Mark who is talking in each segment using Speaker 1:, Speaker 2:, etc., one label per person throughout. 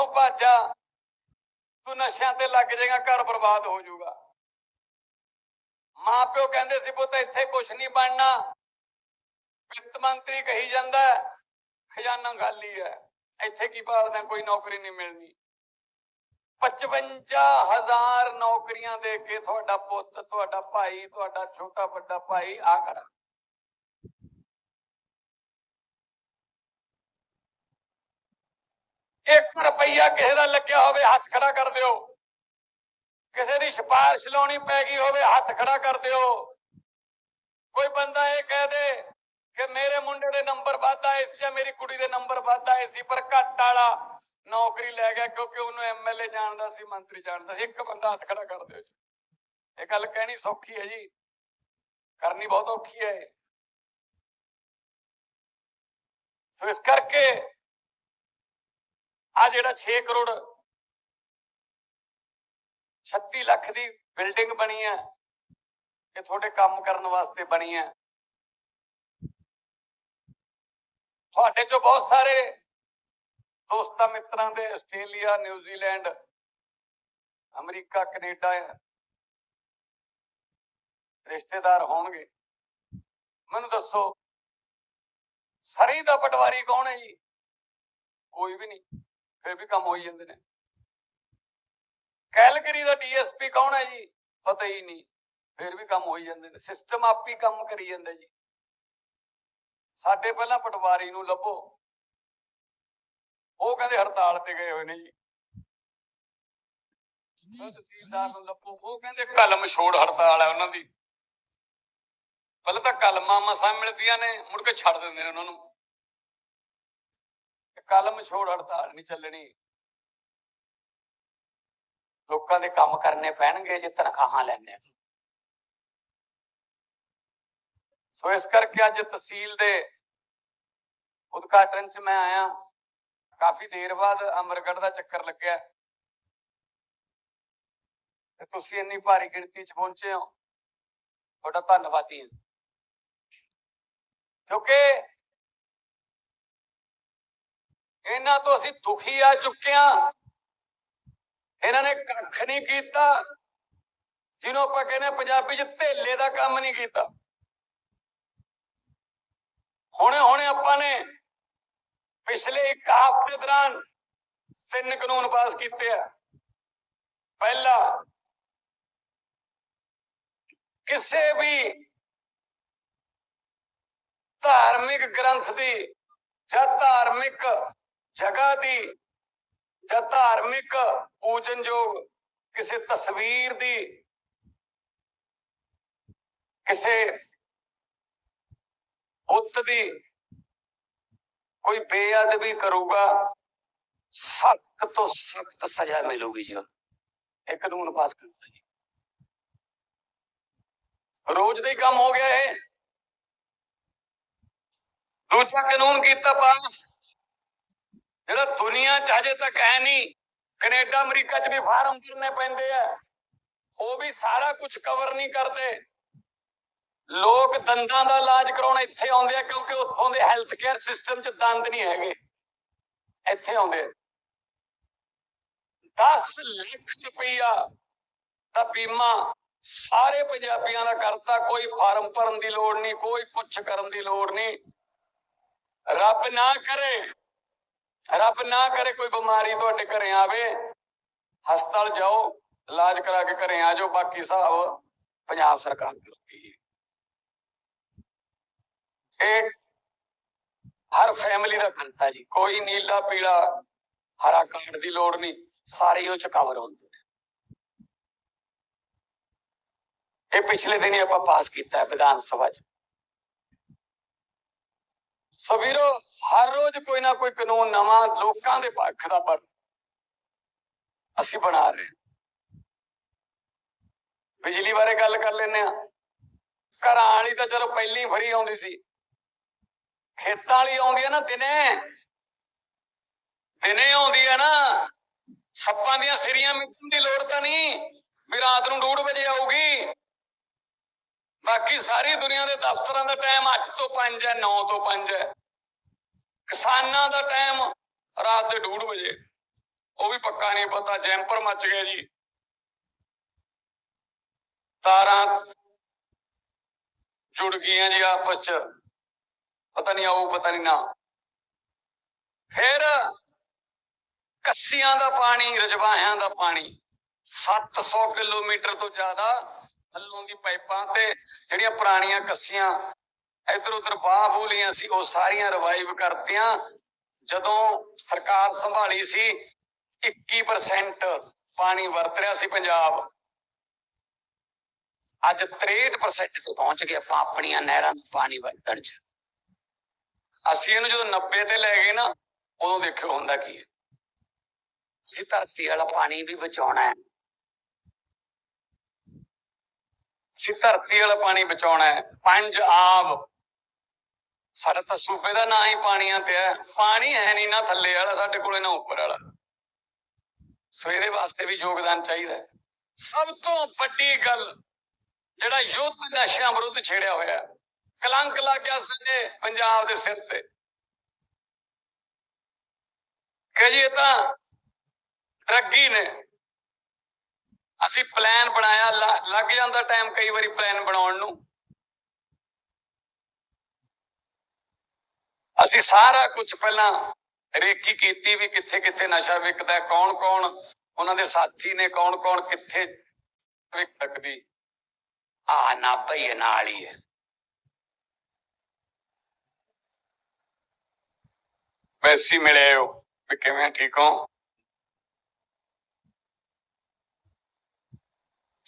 Speaker 1: ਇੱਥੋਂ ਭੱਜ ਜਾ ਤੂੰ ਨਸ਼ਿਆਂ ਤੇ ਲੱਗ ਜਾਏਗਾ, ਘਰ ਬਰਬਾਦ ਹੋ ਜਾਊਗਾ। ਮਾਂ ਪਿਓ ਕਹਿੰਦੇ ਸੀ, ਪੁੱਤ, ਇੱਥੇ ਕੁਝ ਨਹੀਂ ਬਣਨਾ। ਵਿੱਤ ਮੰਤਰੀ ਕਹੀ ਜਾਂਦਾ, ਖਜ਼ਾਨਾ ਖਾਲੀ ਹੈ। ਇੱਥੇ ਕੀ ਭਾਲਦਾ ਕੋਈ ਨੌਕਰੀ ਨਹੀਂ ਮਿਲਣੀ। 55000 ਨੌਕਰੀਆਂ ਦੇ ਕੇ ਤੁਹਾਡਾ ਪੁੱਤ, ਤੁਹਾਡਾ ਭਾਈ, ਤੁਹਾਡਾ ਛੋਟਾ ਵੱਡਾ ਭਾਈ ਆ ਖੜਾ। ਇੱਕ ਰੁਪਈਆ ਕਿਸੇ ਦਾ ਲੱਗਿਆ ਹੋਵੇ, ਹੱਥ ਖੜਾ ਕਰ ਦਿਓ। ਕਿਸੇ ਦੀ ਸਿਫਾਰਿਸ਼ ਲਾਉਣੀ ਪੈ ਗਈ ਹੋਵੇ, ਹੱਥ ਖੜਾ ਕਰ ਦਿਓ। ਕੋਈ ਬੰਦਾ ਇਹ ਕਹਿ ਦੇ ਕਿ ਮੇਰੇ ਮੁੰਡੇ ਦੇ ਨੰਬਰ ਵੱਧ ਆਏ ਸੀ ਜਾਂ ਮੇਰੀ ਕੁੜੀ ਦੇ ਨੰਬਰ ਵੱਧ ਆਏ ਸੀ, ਪਰ ਘੱਟ ਵਾਲਾ ਨੌਕਰੀ ਲੈ ਗਿਆ ਕਿਉਂਕਿ ਉਹਨੂੰ ਐਮਐਲਏ ਜਾਣਦਾ ਸੀ, ਮੰਤਰੀ ਜਾਣਦਾ ਸੀ। ਇੱਕ ਬੰਦਾ ਹੱਥ ਖੜਾ ਕਰ ਦਿਓ ਜੀ। ਇਹ ਗੱਲ ਕਹਿਣੀ ਸੌਖੀ ਹੈ ਜੀ। ਕਰਨੀ ਬਹੁਤ ਔਖੀ ਹੈ। ਸੋ ਇਸ ਕਰਕੇ ਆ ਜਿਹੜਾ 6 ਕਰੋੜ 36 ਲੱਖ ਦੀ ਬਿਲਡਿੰਗ ਬਣੀ ਹੈ ਇਹ ਤੁਹਾਡੇ ਕੰਮ ਕਰਨ ਵਾਸਤੇ ਬਣੀ ਹੈ ਤੁਹਾਡੇ ਚੋਂ ਬਹੁਤ ਸਾਰੇ ਦੋਸਤਾਂ ਮਿੱਤਰਾਂ ਦੇ ਆਸਟ੍ਰੇਲੀਆ ਨਿਊਜ਼ੀਲੈਂਡ ਅਮਰੀਕਾ, ਕੈਨੇਡਾ ਰਿਸ਼ਤੇਦਾਰ ਹੋਣਗੇ। ਮੈਨੂੰ ਦੱਸੋ, ਸਰੀ ਦਾ ਪਟਵਾਰੀ ਕੌਣ ਹੈ ਜੀ? ਕੋਈ ਵੀ ਨਹੀਂ। ਫਿਰ ਵੀ ਕੰਮ ਹੋਈ ਜਾਂਦੇ ਨੇ। ਕੈਲਗਰੀ ਦਾ ਡੀਐਸਪੀ ਕੌਣ ਹੈ ਜੀ? ਪਤਾ ਹੀ ਨਹੀਂ। ਫਿਰ ਵੀ ਕੰਮ ਹੋਈ ਜਾਂਦੇ ਨੇ। ਸਿਸਟਮ ਆਪ ਹੀ ਕੰਮ ਕਰੀ ਜਾਂਦਾ ਜੀ। ਸਾਡੇ ਪਹਿਲਾਂ ਪਟਵਾਰੀ ਨੂੰ ਲੱਭੋ। ਉਹ ਕਹਿੰਦੇ ਹੜਤਾਲ ਤੇ ਗਏ ਹੋਏ ਨੇ ਜੀ। ਤਹਿਸੀਲਦਾਰ ਨੂੰ ਲੱਭੋ। ਉਹ ਕਹਿੰਦੇ ਕਲਮ ਛੋੜ ਹੜਤਾਲ ਹੈ ਉਹਨਾਂ ਦੀ। ਪਹਿਲਾਂ ਤਾਂ ਕਲਮਾਂ ਮਸਾਂ ਮਿਲਦੀਆਂ ਨੇ ਮੁੜ ਕੇ ਛੱਡ ਦਿੰਦੇ ਨੇ ਉਹਨਾਂ ਨੂੰ। ਕਲਮ ਛੋੜ ਹੜਤਾਲ ਨਹੀਂ ਚੱਲਣੀ। ਲੋਕਾਂ ਦੇ ਕੰਮ ਕਰਨੇ ਪੈਣਗੇ, ਜੇ ਤਨਖਾਹਾਂ ਲੈਣੇ ਸੋ ਇਸ ਕਰਕੇ ਅੱਜ ਤਹਿਸੀਲ ਦੇ ਉਦਘਾਟਨ ਚ ਮੈਂ ਆਇਆ। ਕਾਫੀ ਦੇਰ ਬਾਅਦ ਅਮਰਗੜ੍ਹ ਦਾ ਚੱਕਰ ਲੱਗਿਆ। ਤੇ ਤੁਸੀਂ ਇੰਨੀ ਭਾਰੀ ਗਿਣਤੀ ਚ ਪਹੁੰਚੇ ਹੋ। ਤੁਹਾਡਾ ਧੰਨਵਾਦੀ ਹਾਂ। ਕਿਉਂਕਿ ਇਹਨਾਂ ਤੋਂ ਅਸੀਂ ਦੁਖੀ ਆ ਚੁੱਕੇ ਹਾਂ। ਇਹਨਾਂ ਨੇ ਕੱਖ ਨਹੀਂ ਕੀਤਾ। ਜਿਹਨੂੰ ਆਪਾਂ ਕਹਿੰਦੇ ਪੰਜਾਬੀ ਚ ਧੇਲੇ ਦਾ ਕੰਮ ਨਹੀਂ ਕੀਤਾ। ਹੁਣੇ ਹੁਣੇ ਆਪਾਂ ਨੇ ਪਿਛਲੇ ਇੱਕ ਹਫ਼ਤੇ ਦੌਰਾਨ ਤਿੰਨ ਕਾਨੂੰਨ ਪਾਸ ਕੀਤੇ ਆ। ਪਹਿਲਾ, ਕਿਸੇ ਵੀ ਧਾਰਮਿਕ ਗ੍ਰੰਥ ਦੀ ਜਾਂ ਧਾਰਮਿਕ ਜਗ੍ਹਾ ਦੀ ਜਾਂ ਧਾਰਮਿਕ ਪੂਜਨਯੋਗ ਕਿਸੇ ਤਸਵੀਰ ਦੀ, ਕਿਸੇ ਬੁੱਤ ਦੀ ਕੋਈ ਬੇਅਦਬੀ ਕਰੂਗਾ, ਸਖਤ ਤੋਂ ਸਖਤ ਸਜ਼ਾ ਮਿਲੂਗੀ ਜੀ ਇਹ ਕਾਨੂੰਨ ਪਾਸ ਕਰਦਾ ਜੀ। ਰੋਜ਼ ਦਾ ਕੰਮ ਹੋ ਗਿਆ ਇਹ। ਦੂਜਾ ਕਾਨੂੰਨ ਕੀਤਾ ਪਾਸ। ਜਿਹੜਾ ਦੁਨੀਆ ਚ ਹਜੇ ਤੱਕ ਹੈ ਨਹੀਂ, ਕੈਨੇਡਾ, ਅਮਰੀਕਾ ਚ ਵੀ ਫਾਰਮ ਭਰਨੇ ਪੈਂਦੇ ਆ। ਉਹ ਵੀ ਸਾਰਾ ਕੁਝ ਕਵਰ ਨਹੀਂ ਕਰਦੇ। ਲੋਕ ਦੰਦਾਂ ਦਾ ਇਲਾਜ ਕਰਾਉਣ ਇੱਥੇ ਆਉਂਦੇ ਆ ਕਿਉਂਕਿ ਉੱਥੋਂ ਦੇ ਹੈਲਥ ਕੇਅਰ ਸਿਸਟਮ 'ਚ ਦੰਦ ਨਹੀਂ ਹੈਗੇ। ਇੱਥੇ ਆਉਂਦੇ 10 ਲੱਖ ਰੁਪਈਆ ਦਾ ਬੀਮਾ ਸਾਰੇ ਪੰਜਾਬੀਆਂ ਦਾ ਕਰਤਾ। ਕੋਈ ਫਾਰਮ ਭਰਨ ਦੀ ਲੋੜ ਨਹੀਂ, ਕੋਈ ਪੁੱਛ ਕਰਨ ਦੀ ਲੋੜ ਨਹੀਂ। ਰੱਬ ਨਾ ਕਰੇ ਰੱਬ ਨਾ ਕਰੇ ਕੋਈ ਬਿਮਾਰੀ ਤੁਹਾਡੇ ਘਰੇ ਆਵੇ, ਹਸਪਤਾਲ ਜਾਓ, ਇਲਾਜ ਕਰਾ ਕੇ ਘਰੇ ਆ ਜਾਓ, ਬਾਕੀ ਹਿਸਾਬ ਪੰਜਾਬ ਸਰਕਾਰ ਕਰੂਗੀ ਇਹ ਹਰ ਫੈਮਿਲੀ ਦਾ ਕਰਤਾ ਜੀ। ਕੋਈ ਨੀਲਾ, ਪੀਲਾ, ਹਰਾ ਕਾਰਡ ਦੀ ਲੋੜ ਨਹੀਂ, ਸਾਰੇ ਉਹ ਚ ਕਵਰ ਹੁੰਦੇ ਨੇ। ਇਹ ਪਿਛਲੇ ਦਿਨੀ ਆਪਾਂ ਪਾਸ ਕੀਤਾ ਵਿਧਾਨ ਸਭਾ ਚ। ਸੋ ਵੀਰੋ, ਹਰ ਰੋਜ਼ ਕੋਈ ਨਾ ਕੋਈ ਕਾਨੂੰਨ ਨਵਾਂ ਲੋਕਾਂ ਦੇ ਪੱਖ ਦਾ ਪਰ ਅਸੀਂ ਬਣਾ ਰਹੇ ਬਿਜਲੀ ਬਾਰੇ ਗੱਲ ਕਰ ਲੈਨੇ ਆ ਘਰਾਂ ਵਾਲੀ ਤਾਂ ਚਲੋ ਪਹਿਲੀ ਫਰੀ ਆਉਂਦੀ ਸੀ। ਖੇਤਾਂ ਵਾਲੀ ਆਉਂਦੀ ਹੈ ਨਾ ਦਿਨੇ। ਦਿਨੇ ਆਉਂਦੀ ਹੈ ਨਾ। ਸੱਪਾਂ ਦੀਆਂ ਸਿਰੀਆਂ ਮਿੱਟਣ ਦੀ ਲੋੜ ਤਾਂ ਨਹੀਂ। ਵੀ ਰਾਤ ਨੂੰ 2:30 ਵਜੇ ਆਊਗੀ। ਬਾਕੀ ਸਾਰੀ ਦੁਨੀਆ ਦੇ ਦਫ਼ਤਰਾਂ ਦਾ ਟਾਈਮ 8 ਤੋਂ 5 ਹੈ 9 ਤੋਂ 5 ਹੈ। ਕਿਸਾਨਾਂ ਦਾ ਟਾਈਮ ਰਾਤ ਦੇ 2:30 ਵਜੇ। ਉਹ ਵੀ ਪੱਕਾ ਨਹੀਂ ਪਤਾ, ਜੈਂਪਰ ਮੱਚ ਗਿਆ ਜੀ। ਤਾਰਾਂ ਜੁੜ ਗਈਆਂ ਜੀ ਆਪਸ ਚ। ਪਤਾ ਨਹੀਂ ਆਊ, ਪਤਾ ਨਹੀਂ ਨਾ। ਫਿਰ ਕੱਸੀਆਂ ਦਾ ਪਾਣੀ, ਰਜਵਾਹਿਆਂ ਦਾ ਪਾਣੀ 700 ਕਿਲੋਮੀਟਰ ਤੋਂ ਜ਼ਿਆਦਾ ਥੱਲੋਂ ਦੀ ਪਾਈਪਾਂ ਤੇ ਜਿਹੜੀਆਂ ਪੁਰਾਣੀਆਂ ਕੱਸੀਆਂ ਇਧਰ ਉਧਰ ਬਾਹ ਬੋਲੀਆਂ ਸੀ, ਉਹ ਸਾਰੀਆਂ ਰਿਵਾਈਵ ਕਰਤੀਆਂ। ਜਦੋਂ ਸਰਕਾਰ ਸੰਭਾਲੀ ਸੀ 21% ਪਾਣੀ ਵਰਤ ਰਿਹਾ ਸੀ ਪੰਜਾਬ। ਅੱਜ 63% ਤੇ ਪਹੁੰਚ ਗਏ ਆਪਾਂ ਆਪਣੀਆਂ ਨਹਿਰਾਂ ਦਾ ਪਾਣੀ ਵਰਤਣ ਚ। ਅਸੀਂ ਇਹਨੂੰ ਜਦੋਂ 90 ਤੇ ਲੈ ਗਏ ਨਾ, ਉਦੋਂ ਦੇਖਿਓ ਹੁੰਦਾ ਕੀ ਹੈ। ਅਸੀਂ ਧਰਤੀ ਵਾਲਾ ਪਾਣੀ ਵੀ ਬਚਾਉਣਾ ਹੈ। ਅਸੀਂ ਧਰਤੀ ਵਾਲਾ ਪਾਣੀ ਬਚਾਉਣਾ ਹੈ। ਪੰਜ ਆਬ। ਸਾਡਾ ਤਾਂ ਸੂਬੇ ਦਾ ਨਾਂ ਹੀ ਪਾਣੀਆਂ ਤੇ ਹੈ। ਪਾਣੀ ਹੈ ਨਹੀਂ ਨਾ ਥੱਲੇ ਵਾਲਾ, ਸਾਡੇ ਕੋਲੇ ਨਾ ਉੱਪਰ ਵਾਲਾ। ਸੋ ਇਹਦੇ ਵਾਸਤੇ ਵੀ ਯੋਗਦਾਨ ਚਾਹੀਦਾ ਹੈ। ਸਭ ਤੋਂ ਵੱਡੀ ਗੱਲ, ਜਿਹੜਾ ਯੁੱਧ ਨਸ਼ਿਆਂ ਵਿਰੁੱਧ ਛੇੜਿਆ ਹੋਇਆ ਹੈ। ਕਲੰਕ ਲੱਗ ਗਿਆ ਸਾਡੇ ਪੰਜਾਬ ਦੇ ਸਿਰ ਤੇ। ਕਿ ਤਾਂ, ਡਰੱਗੀ ਨੇ ਅਸੀਂ ਪਲਾਨ ਬਣਾਇਆ ਲੱਗ ਜਾਂਦਾ ਟਾਈਮ ਕਈ ਵਾਰੀ ਪਲਾਨ ਬਣਾਉਣ ਨੂੰ। ਅਸੀਂ ਸਾਰਾ ਕੁਝ ਪਹਿਲਾਂ ਰੇਕੀ ਕੀਤੀ ਵੀ ਕਿੱਥੇ ਕਿੱਥੇ ਨਸ਼ਾ ਵਿਕਦਾ ਕੌਣ ਕੌਣ ਉਹਨਾਂ ਦੇ ਸਾਥੀ ਨੇ ਕੌਣ ਕੌਣ ਕਿੱਥੇ ਵਿਕ ਸਕਦੀ। ਆ ਨਾ ਭਈ ਨਾਲ ਹੀ ਹੈ। ਵੈਸੀ ਮਿਲੇ ਹੋ ਕਿਵੇਂ ਠੀਕ ਹੋ?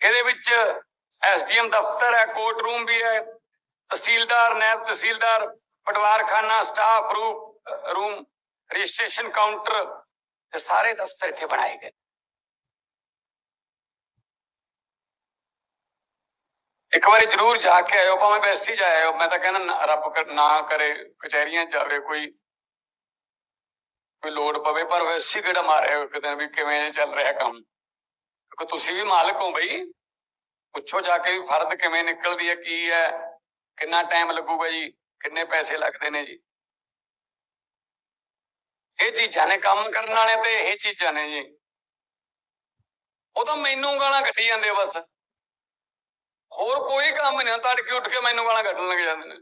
Speaker 1: ਇਹਦੇ ਵਿੱਚ ਐਸਡੀਐਮ ਦਫ਼ਤਰ ਹੈ ਕੋਰਟ ਰੂਮ ਵੀ ਹੈ, ਤਹਿਸੀਲਦਾਰ ਨਾਇਬ ਤਹਿਸੀਲਦਾਰ, ਪਟਵਾਰਖਾਨਾ staff room room registration counter ਇਹ ਸਾਰੇ ਦਫ਼ਤਰ ਇੱਥੇ ਬਣਾਏ ਗਏ ਇੱਕ ਵਾਰੀ ਜ਼ਰੂਰ ਜਾ ਕੇ ਆਇਓ, ਭਾਵੇਂ ਵੈਸੇ ਹੀ ਜਾਇਓ ਮੈਂ ਤਾਂ ਕਹਿੰਦਾ ਰੱਬ ਨਾ ਕਰੇ, ਕਚਹਿਰੀਆਂ ਜਾਵੇ ਕੋਈ ਕੋਈ ਲੋੜ ਪਵੇ, ਪਰ ਵੈਸੇ ਹੀ ਕਿਹੜਾ ਮਾਰਿਆ ਕਿਤੇ ਵੀ ਕਿਵੇਂ ਚੱਲ ਰਿਹਾ ਕੰਮ। ਕਿਉਂਕਿ ਤੁਸੀਂ ਵੀ ਮਾਲਕ ਹੋ ਬਈ। ਪੁੱਛੋ ਜਾ ਕੇ ਵੀ ਫਰਦ ਕਿਵੇਂ ਨਿਕਲਦੀ ਹੈ, ਕੀ ਹੈ, ਕਿੰਨਾ ਟਾਈਮ ਲੱਗੂਗਾ ਜੀ, ਕਿੰਨੇ ਪੈਸੇ ਲੱਗਦੇ ਨੇ ਜੀ। ਇਹ ਚੀਜ਼ਾਂ ਨੇ ਕੰਮ ਕਰਨ ਵਾਲੇ ਤੇ ਇਹ ਚੀਜ਼ਾਂ ਨੇ ਜੀ। ਉਹ ਤਾਂ ਮੈਨੂੰ ਗਾਲਾਂ ਕੱਢੀ ਜਾਂਦੇ ਬਸ। ਹੋਰ ਕੋਈ ਕੰਮ ਨਹੀਂ, ਤੜਕੇ ਉੱਠ ਕੇ ਮੈਨੂੰ ਗਾਲਾਂ ਕੱਢਣ ਲੱਗ ਜਾਂਦੇ ਨੇ।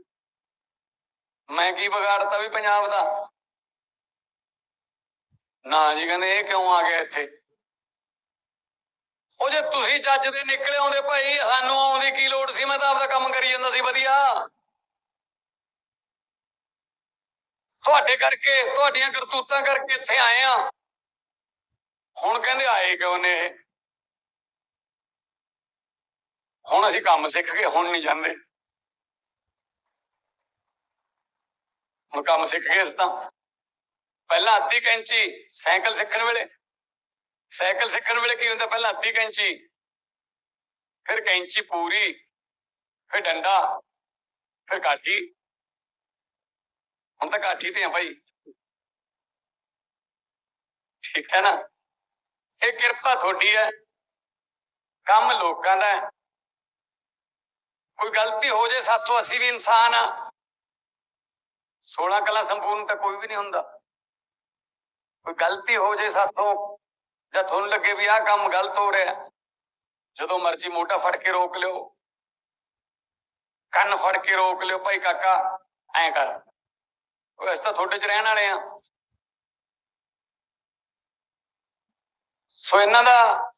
Speaker 1: ਮੈਂ ਕੀ ਵਿਗਾੜਤਾ ਵੀ ਪੰਜਾਬ ਦਾ? ਨਾ ਜੀ, ਕਹਿੰਦੇ ਇਹ ਕਿਉਂ ਆ ਗਿਆ ਇੱਥੇ? ਉਹ ਜੇ ਤੁਸੀਂ ਚੱਜ ਦੇ ਨਿਕਲੇ ਆਉਂਦੇ ਭਾਈ, ਸਾਨੂੰ ਆਉਣ ਦੀ ਕੀ ਲੋੜ ਸੀ? ਮੈਂ ਤਾਂ ਆਪਦਾ ਕੰਮ ਕਰੀ ਜਾਂਦਾ ਸੀ, ਵਧੀਆ। ਤੁਹਾਡੇ ਕਰਕੇ, ਤੁਹਾਡੀਆਂ ਕਰਤੂਤਾਂ ਕਰਕੇ ਇੱਥੇ ਆਏ ਆ। ਹੁਣ ਕਹਿੰਦੇ ਆਏ ਕਿਉਂ ਨੇ ਹੁਣ ਅਸੀਂ ਕੰਮ ਸਿੱਖ ਗਏ ਹੁਣ ਨਹੀਂ ਜਾਂਦੇ। ਹੁਣ ਕੰਮ ਸਿੱਖ ਗਏ ਇਸ ਤਾਂ ਪਹਿਲਾਂ ਅੱਧੀ ਕੈਂਚੀ ਸਾਈਕਲ ਸਿੱਖਣ ਵੇਲੇ ਸਾਈਕਲ ਸਿੱਖਣ ਵੇਲੇ ਕੀ ਹੁੰਦਾ? ਪਹਿਲਾਂ ਅੱਧੀ ਕੈਂਚੀ ਫਿਰ ਕੈਂਚੀ ਪੂਰੀ, ਫਿਰ ਡੰਡਾ, ਫਿਰ ਕਾਠੀ ਹੁਣ ਤਾਂ ਕਾਠੀ ਤੇ ਆ ਭਾਈ ਠੀਕ ਹੈ ਨਾ? ਇਹ ਕਿਰਪਾ ਤੁਹਾਡੀ ਹੈ। ਕੰਮ ਲੋਕਾਂ ਦਾ ਹੈ। ਕੋਈ ਗਲਤੀ ਹੋ ਜੇ, ਸਾਥੋਂ ਅਸੀਂ ਵੀ ਇਨਸਾਨ ਆ 16 ਕਲਾ ਸੰਪੂਰਨ ਤਾਂ ਕੋਈ ਵੀ ਨਹੀਂ ਹੁੰਦਾ। ਕੋਈ ਗਲਤੀ ਹੋ ਜੇ, ਸਾਥੋਂ ਜਾਂ ਤੁਹਾਨੂੰ ਲੱਗੇ ਵੀ ਆਹ ਕੰਮ ਗਲਤ ਹੋ ਰਿਹਾ। ਜਦੋਂ ਮਰਜ਼ੀ ਮੋਢਾ ਫੜ ਕੇ ਰੋਕ ਲਿਓ। ਕੰਨ ਫੜ ਕੇ ਰੋਕ ਲਿਓ, ਭਾਈ ਕਾਕਾ, ਐਂ ਕਰ। ਉਹ ਇਸ ਤਾਂ ਤੁਹਾਡੇ ਚ ਰਹਿਣ ਵਾਲੇ ਆ। ਸੋ ਇਹਨਾਂ ਦਾ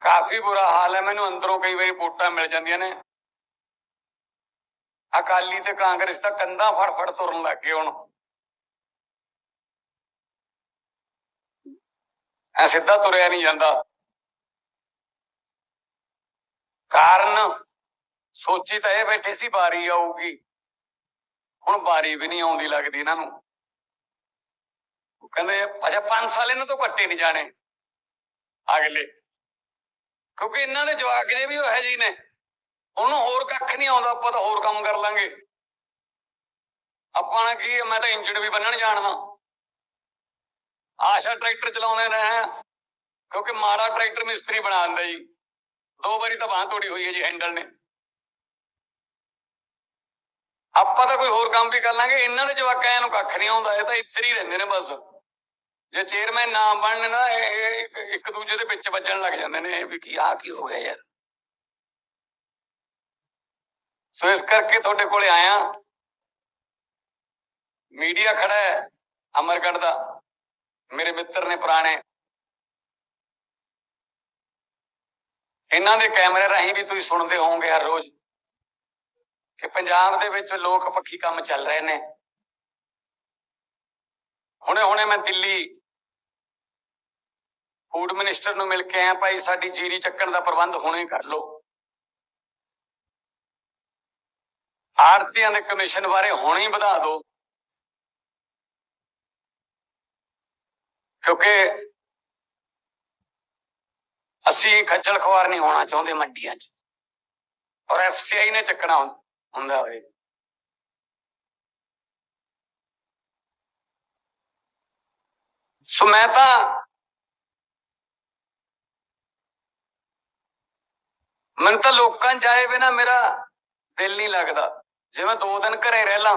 Speaker 1: ਕਾਫੀ ਬੁਰਾ ਹਾਲ ਹੈ। ਮੈਨੂੰ ਅੰਦਰੋਂ ਕਈ ਵਾਰੀ ਵੋਟਾਂ ਮਿਲ ਜਾਂਦੀਆਂ ਨੇ। ਅਕਾਲੀ ਤੇ ਕਾਂਗਰਸ ਤਾਂ ਕੰਧਾਂ ਫੜ ਫੜ ਤੁਰਨ ਲੱਗ ਗਏ ਹੁਣ। ਐ ਸਿੱਧਾ ਤੁਰਿਆ ਨਹੀਂ ਜਾਂਦਾ। ਕਾਰਨ ਸੋਚੀ ਤਾਂ ਇਹ ਬੈਠੇ ਸੀ ਬਾਰੀ ਆਊਗੀ। ਹੁਣ ਬਾਰੀ ਵੀ ਨਹੀਂ ਆਉਂਦੀ ਲੱਗਦੀ ਇਹਨਾਂ ਨੂੰ। ਉਹ ਕਹਿੰਦੇ, ਅੱਛਾ 5 ਸਾਲ ਇਹਨਾਂ ਤੋਂ ਕੱਟੇ ਨਹੀਂ ਜਾਣੇ। ਅਗਲੇ। ਕਿਉਂਕਿ ਇਹਨਾਂ ਦੇ ਜਵਾਕ ਜੇ ਵੀ ਉਹ ਹੈ ਜੀ ਨੇ ਉਹਨੂੰ ਹੋਰ ਕੱਖ ਨਹੀਂ ਆਉਂਦਾ, ਆਪਾਂ ਤਾਂ ਹੋਰ ਕੰਮ ਕਰ ਲਾਂਗੇ। ਆਪਾਂ ਨਾ ਕੀ ਮੈਂ ਤਾਂ ਇੰਜਣ ਵੀ ਬੰਨਣ ਜਾਣਦਾ। ਆਸ਼ਾ ਟਰੈਕਟਰ ਚਲਾਉਂਦੇ ਰਹੇ ਕਿਉਂਕਿ ਮਾੜਾ ਟਰੈਕਟਰ ਮਿਸਤਰੀ ਬਣਾ ਦਿੰਦਾ ਜੀ। ਦੋ ਵਾਰੀ ਤਾਂ ਬਾਂਹ ਤੋੜੀ ਹੋਈ ਹੈ ਜੀ ਹੈਂਡਲ ਨੇ। ਆਪਾਂ ਤਾਂ ਕੋਈ ਹੋਰ ਕੰਮ ਵੀ ਕਰ ਲਾਂਗੇ, ਇਹਨਾਂ ਦੇ ਜਵਾਕਾਂ ਨੂੰ ਕੱਖ ਨਹੀਂ ਆਉਂਦਾ, ਇਹ ਤਾਂ ਇੱਧਰ ਹੀ ਰਹਿੰਦੇ ਨੇ ਬਸ। ਜੇ ਚੇਅਰਮੈਨ ਨਾ ਬਣਨ ਨਾ, ਇਹ ਇੱਕ- ਦੂਜੇ ਦੇ ਵਿੱਚ ਵੱਜਣ ਲੱਗ ਜਾਂਦੇ ਨੇ, ਵੀ ਕੀ ਆ ਕੀ ਹੋ ਗਿਆ ਯਾਰ। ਸੋ ਇਸ ਕਰਕੇ ਤੁਹਾਡੇ ਕੋਲੇ ਆਇਆ। ਮੀਡੀਆ ਖੜਾ ਹੈ, ਅਮਰਗੜ੍ਹ ਦਾ। ਮੇਰੇ ਮਿੱਤਰ ਨੇ ਪੁਰਾਣੇ ਇਹਨਾਂ ਦੇ ਕੈਮਰੇ ਰਾਹੀਂ ਵੀ ਤੁਸੀਂ ਸੁਣਦੇ ਹੋਵੋਗੇ ਹਰ ਰੋਜ਼ ਕਿ ਪੰਜਾਬ ਦੇ ਵਿੱਚ ਲੋਕ ਪੱਖੀ ਕੰਮ ਚੱਲ ਰਹੇ ਨੇ। ਹੁਣੇ ਹੁਣੇ ਮੈਂ ਦਿੱਲੀ ਫੂਡ ਮਿਨਿਸਟਰ ਨੂੰ ਮਿਲ ਕੇ ਆਇਆ, ਭਾਈ ਸਾਡੀ ਜੀਰੀ ਚੱਕਣ ਦਾ ਪ੍ਰਬੰਧ ਹੁਣੇ ਕਰ ਲਓ। ਆੜਤੀਆਂ ਦੇ ਕਮਿਸ਼ਨ ਬਾਰੇ ਹੁਣੇ ਹੀ ਵਧਾ ਦਿਓ। ਕਿਉਂਕਿ ਅਸੀਂ ਖੱਜਲ ਖਵਾਰ ਨਹੀਂ ਹੋਣਾ ਚਾਹੁੰਦੇ ਮੰਡੀਆਂ 'ਚ। ਔਰ ਐਫਸੀਆਈ ਨੇ ਚੱਕਣਾ ਹੁੰਦਾ ਹੋਵੇ। ਸੋ ਮੈਂ ਤਾਂ ਮੈਨੂੰ ਤਾਂ ਲੋਕਾਂ ਜਾਏ ਆਏ ਬਿਨਾ ਮੇਰਾ ਦਿਲ ਨਹੀਂ ਲੱਗਦਾ। ਜੇ ਮੈਂ ਦੋ ਦਿਨ ਘਰੇ ਰਹਿ ਲਾਂ,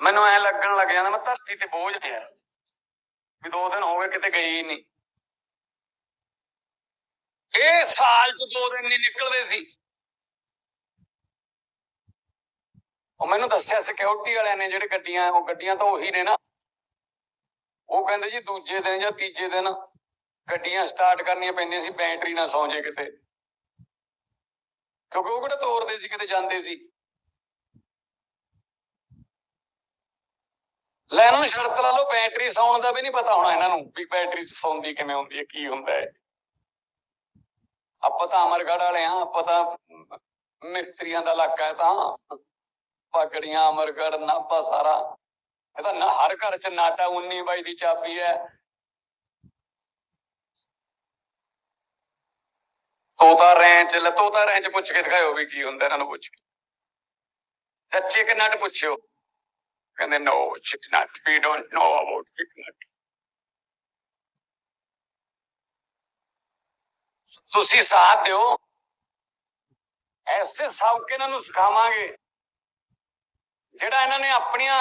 Speaker 1: ਮੈਨੂੰ ਐ ਲੱਗਣ ਲੱਗ ਜਾਂਦਾ, ਮੈਂ ਧਰਤੀ ਤੇ ਬੋਝ ਆ ਯਾਰ ਵੀ ਦੋ ਦਿਨ ਹੋ ਗਏ ਕਿਤੇ ਗਈ ਹੀ ਨਹੀਂ ਇਹ ਸਾਲ 'ਚ ਦੋ ਦਿਨ ਨਹੀਂ ਨਿਕਲਦੇ ਸੀ। ਉਹ ਮੈਨੂੰ ਦੱਸਿਆ ਸਿਕਿਉਰਿਟੀ ਵਾਲਿਆਂ ਨੇ ਜਿਹੜੇ ਗੱਡੀਆਂ, ਉਹ ਗੱਡੀਆਂ ਤਾਂ ਉਹੀ ਨੇ ਨਾ। ਉਹ ਕਹਿੰਦੇ ਜੀ ਦੂਜੇ ਦਿਨ ਜਾਂ ਤੀਜੇ ਦਿਨ ਗੱਡੀਆਂ ਸਟਾਰਟ ਕਰਨੀਆਂ ਪੈਂਦੀਆਂ ਸੀ ਬੈਟਰੀ ਨਾ ਸੌਂ ਜੇ ਕਿਤੇ। ਕਿਉਂਕਿ ਉਹ ਕਿਹੜਾ ਤੋਰਦੇ ਸੀ, ਕਿਤੇ ਜਾਂਦੇ ਸੀ। ਲੈ ਇਹਨਾਂ ਨੂੰ ਸ਼ਰਤ ਲਾ ਲਓ ਬੈਟਰੀ ਸੌਣ ਦਾ ਵੀ ਨਹੀਂ ਪਤਾ ਹੋਣਾ ਇਹਨਾਂ ਨੂੰ ਵੀ ਬੈਟਰੀ ਸੌਂਦੀ ਕਿਵੇਂ ਹੁੰਦੀ ਹੈ, ਕੀ ਹੁੰਦਾ ਹੈ। ਆਪਾਂ ਤਾਂ ਅਮਰਗੜ੍ਹ ਵਾਲੇ ਆ ਆਪਾਂ ਤਾਂ ਮਿਸਤਰੀਆਂ ਦਾ ਇਲਾਕਾ ਹੈ ਤਾਂ। ਪਗੜੀਆਂ, ਅਮਰਗੜ੍ਹ, ਨਾਭਾ ਸਾਰਾ। ਇਹ ਤਾਂ ਹਰ ਘਰ ਚ ਨਾਟਾ 19 ਬਾਈ ਦੀ ਚਾਬੀ ਹੈ। ਤੋਤਾ ਰੈਂਚ ਲੈ ਤੋਤਾ ਰੈਂਚ ਪੁੱਛ ਕੇ ਦਿਖਾਇਓ ਵੀ ਕੀ ਹੁੰਦਾ, ਇਹਨਾਂ ਨੂੰ ਪੁੱਛ ਕੇ। ਸੱਚੇ ਕਿ ਪੁੱਛਿਓ। ਕਹਿੰਦੇ ਨੋ ਚਿਕ ਨਟ ਵੀ ਡੋਨਟ ਨੋ ਅਬਾਊਟ ਚਿਕ ਤੁਸੀਂ ਸਾਥ ਦਿਓ। ਐਸੇ ਸਬਕ ਇਹਨਾਂ ਨੂੰ ਸਿਖਾਵਾਂਗੇ, ਜਿਹੜਾ ਇਹਨਾਂ ਨੇ ਆਪਣੀਆਂ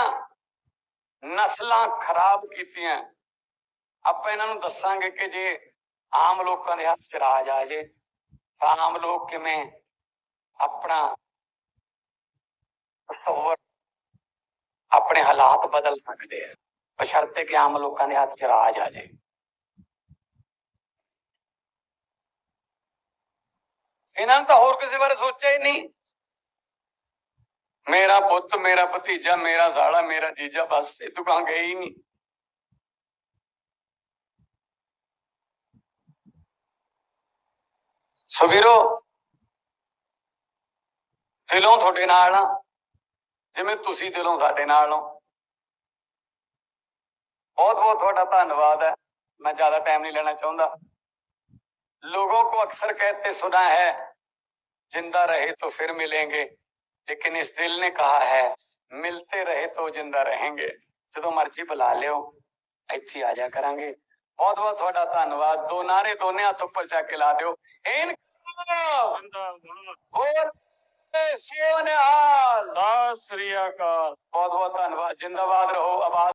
Speaker 1: ਨਸਲਾਂ ਖਰਾਬ ਕੀਤੀਆਂ। ਆਪਾਂ ਇਹਨਾਂ ਨੂੰ ਦੱਸਾਂਗੇ ਕਿ ਜੇ ਆਮ ਲੋਕਾਂ ਦੇ ਹੱਥ ਚ ਰਾਜ ਆ ਜੇ, ਤਾਂ ਆਮ ਲੋਕ ਕਿਵੇਂ ਆਪਣਾ ਤਸੱਵੁਰ ਆਪਣੇ ਹਾਲਾਤ ਬਦਲ ਸਕਦੇ ਆ ਬਸ਼ਰਤੇ ਕਿ ਆਮ ਲੋਕਾਂ ਦੇ ਹੱਥ ਚ ਰਾਜ ਆ ਜੇ ਇਹਨਾਂ ਨੇ ਤਾਂ ਹੋਰ ਕਿਸੇ ਬਾਰੇ ਸੋਚਿਆ ਹੀ ਨਹੀਂ ਮੇਰਾ ਪੁੱਤ ਮੇਰਾ ਭਤੀਜਾ ਮੇਰਾ ਸਾਲਾ ਮੇਰਾ ਜੀਜਾ ਬਸ ਇਹ ਤੋਂ ਕਹਾਂ ਗਏ ਹੀ ਨਹੀਂ ਸੋ ਵੀਰੋ ਦਿਲੋਂ ਤੁਹਾਡੇ ਨਾਲ ਆ ਜਿਵੇਂ ਤੁਸੀਂ ਦਿਲੋਂ ਸਾਡੇ ਨਾਲ ਹੋ ਬਹੁਤ ਬਹੁਤ ਤੁਹਾਡਾ ਧੰਨਵਾਦ ਹੈ मैं ज्यादा टाइम नहीं लेना चाहूंगा लोगों को अक्सर कहते सुना है जिंदा रहे तो फिर मिलेंगे लेकिन इस दिल ने कहा है मिलते रहे तो जिंदा रहेंगे ਜਦੋਂ ਮਰਜ਼ੀ ਬੁਲਾ ਲਿਓ ਇੱਥੇ ਆ ਜਾ ਕਰਾਂਗੇ ਬਹੁਤ ਬਹੁਤ ਤੁਹਾਡਾ ਧੰਨਵਾਦ ਦੋ ਨਾਰੇ ਦੋਨੇ ਹੱਥ ਉੱਪਰ ਚੱਕ ਕੇ ਲਾ ਦਿਓ ਇਨ ਹੋਰ ਸੋਨਿਹਾਲ
Speaker 2: ਸਤਿ ਸ੍ਰੀ ਅਕਾਲ।
Speaker 1: ਬਹੁਤ ਬਹੁਤ ਧੰਨਵਾਦ। ਜਿੰਦਾਬਾਦ ਰਹੋ। ਆਬਾਦ